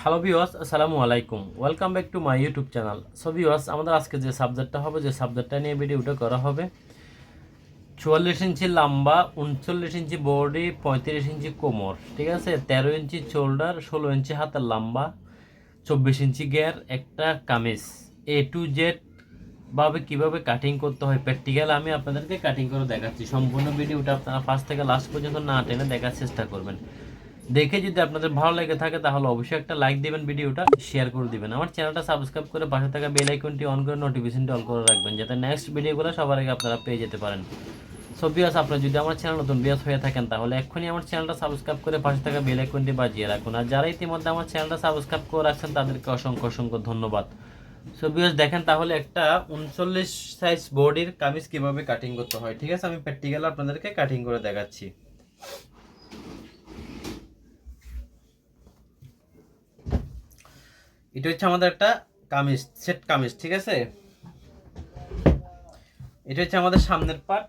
Hello viewers আসসালামু আলাইকুম। Welcome back to my YouTube channel. So viewers আমাদের আজকে যে সাবজেক্টটা হবে, যে সাবজেক্টটা নিয়ে ভিডিওটা করা হবে, চুয়াল্লিশ ইঞ্চি লম্বা, উনচল্লিশ ইঞ্চি বডি, পঁয়ত্রিশ ইঞ্চি কোমর, ঠিক আছে? তেরো ইঞ্চি শোল্ডার, ষোলো ইঞ্চি হাতের লম্বা, চব্বিশ ইঞ্চি গিয়ার, একটা কামিজ। এ টু জেড ভাবে কীভাবে কাটিং করতে হয় প্র্যাকটিক্যাল আমি আপনাদেরকে কাটিং করে দেখাচ্ছি। সম্পূর্ণ ভিডিওটা আপনারা ফার্স্ট থেকে লাস্ট পর্যন্ত না টেনে দেখার চেষ্টা করবেন। দেখে যদি আপনাদের ভালো লেগে থাকে, তাহলে অবশ্যই একটা লাইক দিবেন ভিডিওটা শেয়ার করে দিবেন। আমার চ্যানেলটা সাবস্ক্রাইব করে পাশে থাকা বেল আইকনটি অন করে নোটিফিকেশনটি অল করে রাখবেন, যাতে নেক্সট ভিডিওগুলো সবার আগে আপনারা পেয়ে যেতে পারেন। সো বিয়াস আপনারা যদি আমার চ্যানেল নতুন বিয়াস হয়ে থাকেন, তাহলে এক্ষুনি আমার চ্যানেলটা সাবস্ক্রাইব করে পাশে থাকা বেল আইকনটি বাজিয়ে রাখুন। আর যারা ইতিমধ্যে আমার চ্যানেলটা সাবস্ক্রাইব করে রাখছেন, তাদেরকে অসংখ্য অসংখ্য ধন্যবাদ। সো বিয়াস দেখেন তাহলে একটা উনচল্লিশ সাইজ বডির কামিজ কীভাবে কাটিং করতে হয়, ঠিক আছে? আমি প্র্যাকটিক্যাল আপনাদেরকে কাটিং করে দেখাচ্ছি। এটা হচ্ছে আমাদের একটা কামিজ, সেট কামিজ, ঠিক আছে? এটা হচ্ছে আমাদের সামনের পার্ট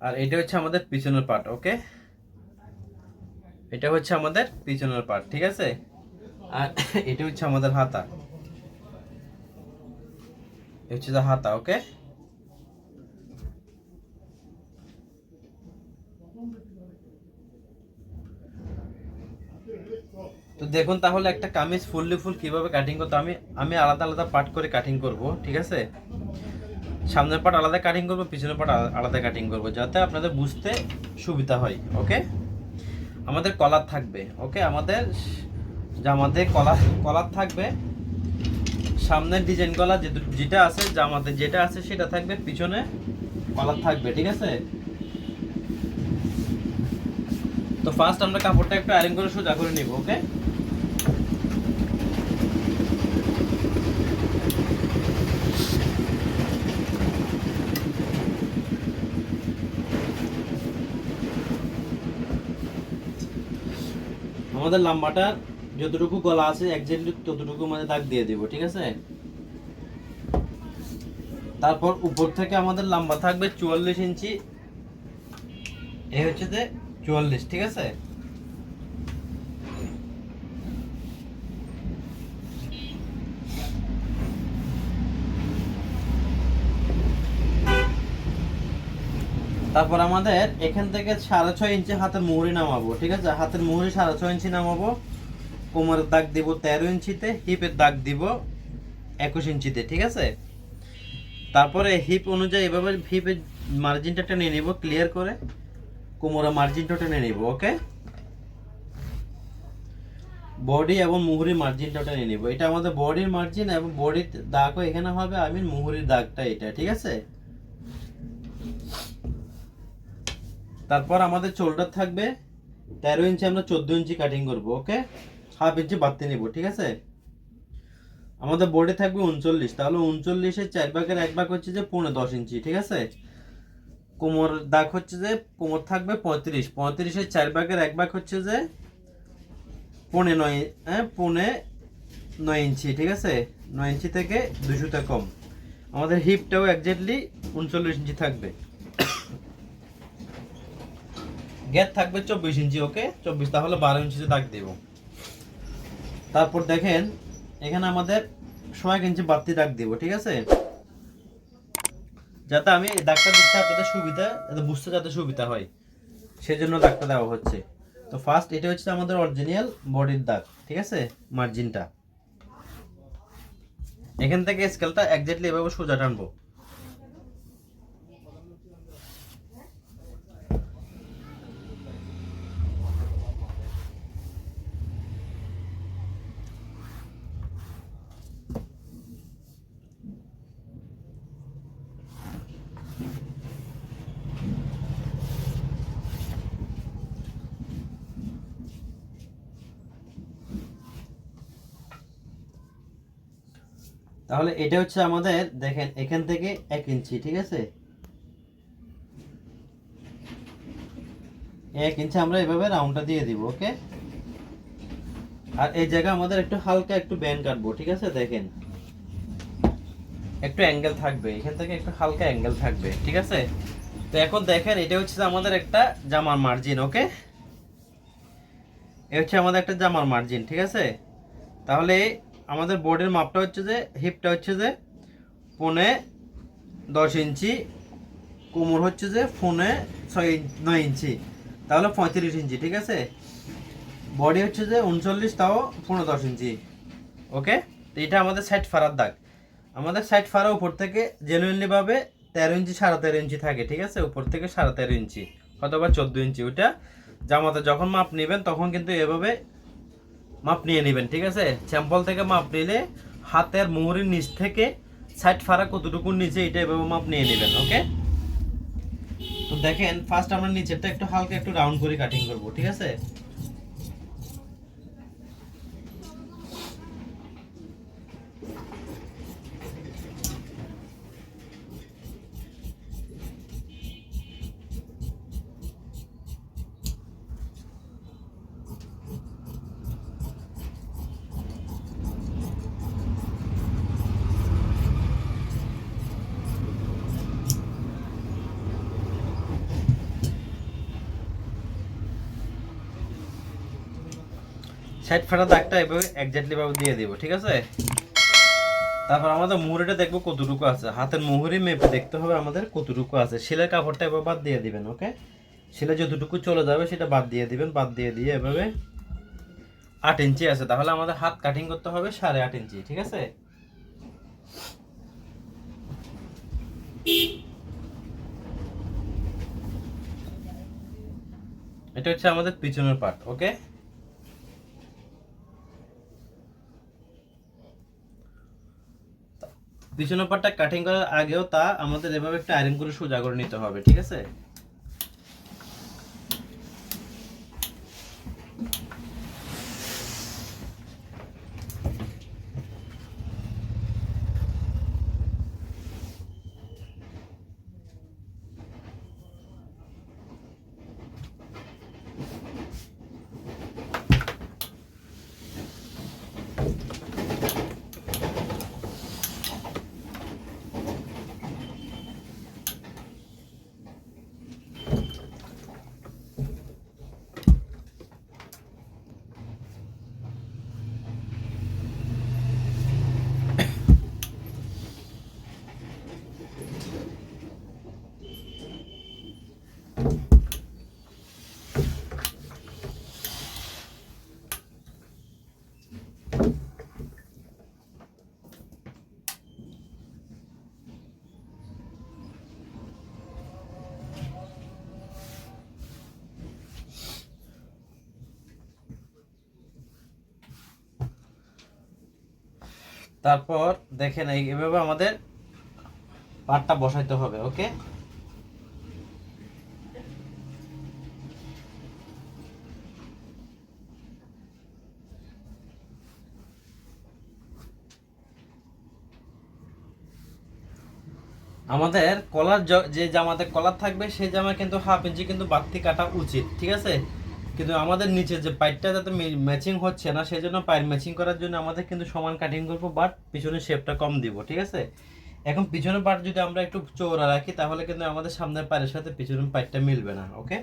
আর এটা হচ্ছে আমাদের পিছনের পার্ট ওকে? এটা হচ্ছে আমাদের পিছনের পার্ট ঠিক আছে? আর এটা হচ্ছে আমাদের হাতা। হচ্ছে যে হাতা, ওকে? তো দেখুন তাহলে একটা কামিজ ফুললি ফুল কীভাবে কাটিং করতে আমি আমি আলাদা আলাদা পার্ট করে কাটিং করব, ঠিক আছে? সামনের পার্ট আলাদা কাটিং করব, পিছনের পার্ট আলাদা কাটিং করব, যাতে আপনাদের বুঝতে সুবিধা হয় ওকে আমাদের কলার থাকবে ওকে আমাদের জামাতে কলার কলার থাকবে, সামনের ডিজাইন কলার যে যেটা আছে জামাতে যেটা আছে, সেটা থাকবে, পিছনে কলার থাকবে, ঠিক আছে? তো ফার্স্ট আমরা কাপড়টা একটু আয়রন করে সোজা করে নিব ওকে আমাদের লম্বাটা যতটুকু গলা আছে একজেক্টলি ততটুকু মানে দাগ দিয়ে দেব, ঠিক আছে? তারপর উপর থেকে আমাদের লম্বা থাকবে চুয়াল্লিশ ইঞ্চি, এই হচ্ছে যে চুয়াল্লিশ, ঠিক আছে? তারপর আমাদের এখান থেকে সাড়ে ছয় ইঞ্চি হাতের মুহুরি নামাবো, ঠিক আছে? হাতের মুহুরি সাড়ে ছয় ইঞ্চি নামাবো। কোমরের দাগ দিব তেরো ইঞ্চিতে, হিপের দাগ দিব একুশ ইঞ্চিতে, ঠিক আছে? তারপরে হিপ অনুযায়ী এভাবে হিপের মার্জিনটা টেনে নিব ক্লিয়ার করে। কোমরের মার্জিনটা টেনে নিব ওকে বডি এবং মুহুরি মার্জিনটা টেনে নিব। এটা আমাদের বডির মার্জিন এবং বডির দাগও এখানে হবে আই মিন মুহুরির দাগটা এটা, ঠিক আছে? তারপর আমাদের চোল্ডার থাকবে তেরো ইঞ্চি আমরা চোদ্দ ইঞ্চি কাটিং করব ওকে হাফ ইঞ্চি বাড়তে নিব, ঠিক আছে? আমাদের বোর্ডে থাকবে উনচল্লিশ, তাহলে উনচল্লিশের চার ভাগের এক ভাগ হচ্ছে যে পৌনে দশ ইঞ্চি ঠিক আছে? কোমর দাগ হচ্ছে যে, কোমর থাকবে পঁয়ত্রিশ পঁয়ত্রিশের চার ভাগের এক ভাগ হচ্ছে যে পৌনে নয় হ্যাঁ পৌনে নয় ইঞ্চি ঠিক আছে? নয় ইঞ্চি থেকে দুশোতে কম। আমাদের হিপটাও একজাক্টলি উনচল্লিশ ইঞ্চি থাকবে। গ্যাপ থাকবে চব্বিশ ইঞ্চি ওকে চব্বিশ, তাহলে বারো ইঞ্চিতে দাগ দেব। তারপর দেখেন, এখানে আমাদের ছয় ইঞ্চি বাড়তি দাগ দিব, ঠিক আছে? যাতে আমি দাগটা দিচ্ছি আপনাদের সুবিধা, যাতে বুঝতে যাতে সুবিধা হয়। সেজন্য দাগটা দেওয়া হচ্ছে। তো ফার্স্ট এটা হচ্ছে আমাদের অরিজিনাল বডির দাগ, ঠিক আছে? মার্জিনটা এখান থেকে স্কেলটা একজাক্টলি এভাবে সোজা টানবো। তাহলে এটা হচ্ছে আমাদের, দেখেন, এখান থেকে এক ইঞ্চি, ঠিক আছে? এক ইঞ্চি আমরা এভাবে রাউন্ডটা দিয়ে দিব, ওকে? আর এই জায়গা আমাদের একটু হালকা একটু ব্যান্ড কাটবো, ঠিক আছে? দেখেন। একটু অ্যাঙ্গেল থাকবে, এখান থেকে একটু হালকা অ্যাঙ্গেল থাকবে, ঠিক আছে? তো এখন দেখেন, এটা হচ্ছে আমাদের একটা জামার মার্জিন ওকে? এ হচ্ছে আমাদের একটা জামার মার্জিন ঠিক আছে? তাহলে আমাদের বোর্ডের মাপটা হচ্ছে যে হিপটা হচ্ছে যে পনে দশ ইঞ্চি, কোমর হচ্ছে যে ফোনে ছয় নয় ইঞ্চি, তাহলে পঁয়ত্রিশ ইঞ্চি, ঠিক আছে? বডি হচ্ছে যে উনচল্লিশ, তাও পনেরো দশ ইঞ্চি ওকে তো এটা আমাদের সাইড ফারার দাগ। আমাদের সাইড ফারা উপর থেকে জেনুইনলি ভাবে তেরো ইঞ্চি সাড়ে তেরো ইঞ্চি থাকে, ঠিক আছে? উপর থেকে সাড়ে তেরো ইঞ্চি, অথবা চোদ্দ ইঞ্চি ওটা জামাতে যখন মাপ নেবেন, তখন কিন্তু এভাবে মাপ নিয়ে নেবেন, ঠিক আছে? স্যাম্পল থেকে মাপ নিলে হাতের মোহরের নিচ থেকে সাইড ফাড়া কতটুকুর নিচে, এটা এভাবে মাপ নিয়ে নেবেন, ওকে? তো দেখেন ফার্স্ট আমরা নিচেরটা একটু হালকা একটু রাউন্ড করে কাটিং করব, ঠিক আছে? সাইড ফাটা দাগটা এভাবে এক্স্যাক্টলি ভাবে দিয়ে দিব, ঠিক আছে? তারপর আমাদের মুহুরিটা দেখব কতটুকু আছে। হাতের মুহুরি মেপে দেখতে হবে আমাদের কতটুকু আছে। শিলের কাপড়টা এবার বাদ দিয়ে দিবেন, ওকে? শিলে যতটুকু চলে যাবে সেটা বাদ দিয়ে দিবেন, বাদ দিয়ে দিয়ে এভাবে আট ইঞ্চি আছে। তাহলে আমাদের হাত কাটিং করতে হবে সাড়ে আট ইঞ্চি, ঠিক আছে? এটা হচ্ছে আমাদের পিছনের পার্ট ওকে? পিছনের পাটটা কাটিং করার আগেও তা আমাদের এভাবে একটা আয়রন করে সোজা করে নিতে হবে, ঠিক আছে? তারপর দেখেন এই- এভাবে আমাদের পাটটা বসাইতে হবে ওকে আমাদের কলার যে জামাতে কলার থাকবে সেই জামা কিন্তু হাফ ইঞ্চি কিন্তু বাড়তি কাটা উচিত, ঠিক আছে? কিন্তু আমাদের নিচে যে পাইপটা যাতে ম্যাচিং হচ্ছে না, সেই জন্য পাইপ ম্যাচিং করার জন্য আমাদের কিন্তু সমান কাটিং করব বাট পিছনের শেপটা কম দিব, ঠিক আছে? এখন পিছনের পাট যদি আমরা একটু চৌড়া রাখি, তাহলে কিন্তু আমাদের সামনের পায়ের সাথে পিছনের পাইপটা মিলবে না ওকে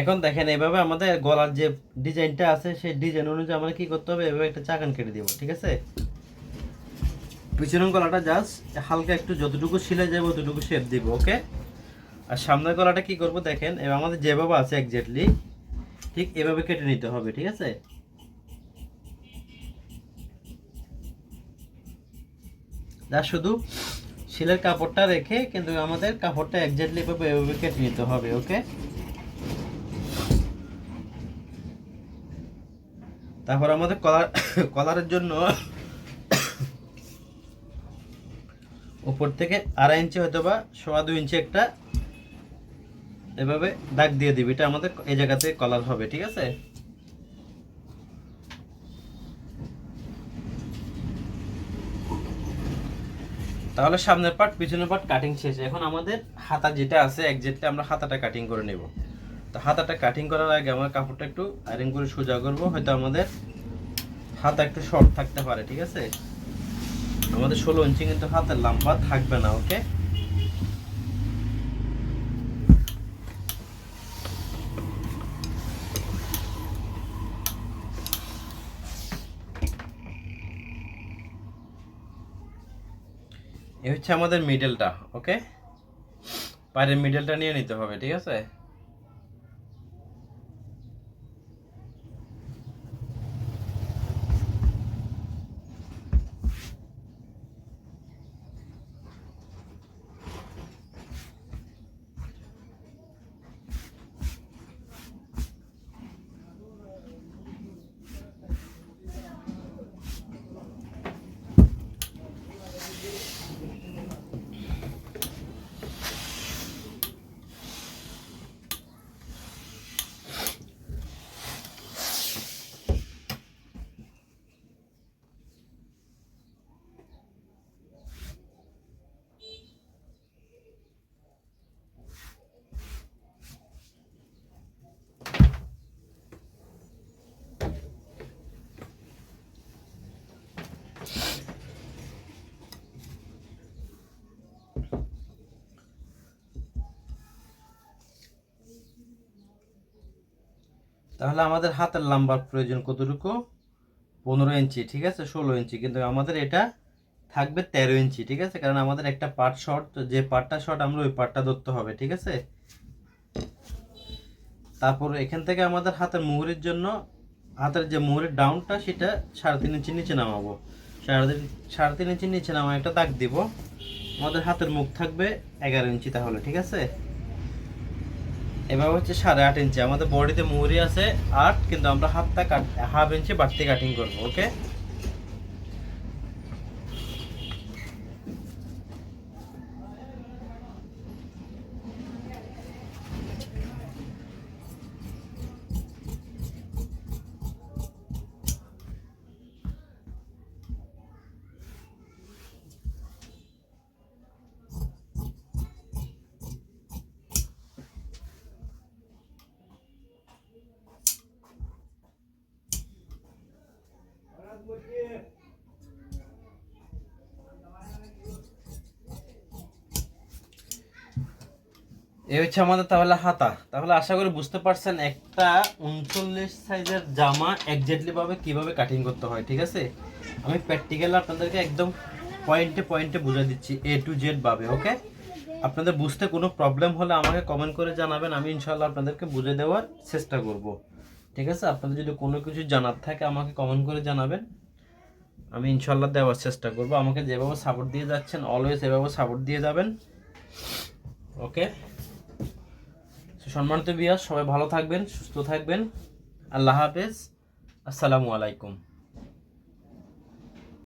এখন দেখেন, এভাবে আমাদের গলার যে ডিজাইনটা আছে, সেই ডিজাইন অনুযায়ী আমরা কি করতে হবে? এভাবে একটা চাকান কেটে দিব, ঠিক আছে? পিছনের গলাটা জাস্ট হালকা একটু যতটুকু সিলে যাবে ততটুকু শেপ দিব ওকে আর সামনের গলাটা কি করব দেখেন, এবার আমাদের যেভাবে আছে এক্স্যাক্টলি ঠিক এভাবে কেটে নিতে হবে, ঠিক আছে? যা শুধু শিলের কাপড়টা রেখে কিন্তু আমাদের কাপড়টা এক্স্যাক্টলি এভাবে এভাবে কেটে নিতে হবে ওকে তারপর আমাদের কলার কলারের জন্য উপর থেকে আড়াই ইঞ্চি হয়তো বা সোয়া দু ইঞ্চি একটা এভাবে দাগ দিয়ে দিবি। এটা আমাদের এই জায়গাতে কলার হবে, ঠিক আছে? তাহলে সামনের পার্ট পিছনের পার্ট কাটিং শেষ। এখন আমাদের হাতা যেটা আছে একজাক্টলি আমরা হাতাটা কাটিং করে নেব। তো হাতাটা কাটিং করার আগে আমার কাপড়টা একটু আয়রন করে সোজা করব, হয়তো আমাদের হাতা একটু শর্ট থাকতে পারে, ঠিক আছে? আমাদের ষোলো ইঞ্চি কিন্তু হাতের লম্বা থাকবে না ওকে এ হচ্ছে আমাদের মিডলটা ওকে পায়ের মিডলটা নিয়ে নিতে হবে, ঠিক আছে? তাহলে আমাদের হাতের লম্বার প্রয়োজন কতটুকু? পনেরো ইঞ্চি, ঠিক আছে? ষোলো ইঞ্চি। কিন্তু আমাদের এটা থাকবে তেরো ইঞ্চি, ঠিক আছে? কারণ আমাদের একটা পার্ট শর্ট যে পার্টটা শর্ট আমরা ওই পার্টটা ধরতে হবে, ঠিক আছে? তারপর এখান থেকে আমাদের হাতের মুহুরির জন্য, হাতের যে মুহুরির ডাউনটা সেটা সাড়ে তিন ইঞ্চি নিচে নামাবো। সাড়ে তিন সাড়ে তিন ইঞ্চি নিচে নামা একটা দাগ দিব। আমাদের হাতের মুখ থাকবে এগারো ইঞ্চি তাহলে, ঠিক আছে? এবার হচ্ছে সাড়ে আট ইঞ্চি আমাদের বডিতে মুহুরি আছে আট, কিন্তু আমরা হাতটা কাট হাফ ইঞ্চি বাড়তি কাটিং করব ওকে এই হচ্ছে আমাদের তাহলে হাতা। তাহলে আশা করি বুঝতে পারছেন, একটা উনচল্লিশ সাইজের জামা একজাক্টলি ভাবে কীভাবে কাটিং করতে হয়, ঠিক আছে? আমি প্র্যাকটিক্যাল আপনাদেরকে একদম পয়েন্টে পয়েন্টে বুঝে দিচ্ছি এ টু জেড ভাবে ওকে আপনাদের বুঝতে কোনো প্রবলেম হলে আমাকে কমেন্ট করে জানাবেন, আমি ইনশাল্লাহ আপনাদেরকে বুঝে দেওয়ার চেষ্টা করব। ঠিক আছে? আপনাদের যদি কোনো কিছু জানার থাকে আমাকে কমেন্ট করে জানাবেন, আমি ইনশাল্লাহ দেওয়ার চেষ্টা করব। আমাকে যেভাবে সাপোর্ট দিয়ে যাচ্ছেন অলওয়েজ এভাবে সাপোর্ট দিয়ে যাবেন ওকে সম্মানিত বিয়াস সবাই ভালো থাকবেন সুস্থ থাকবেন। আল্লাহ হাফেজ। আসসালামু আলাইকুম।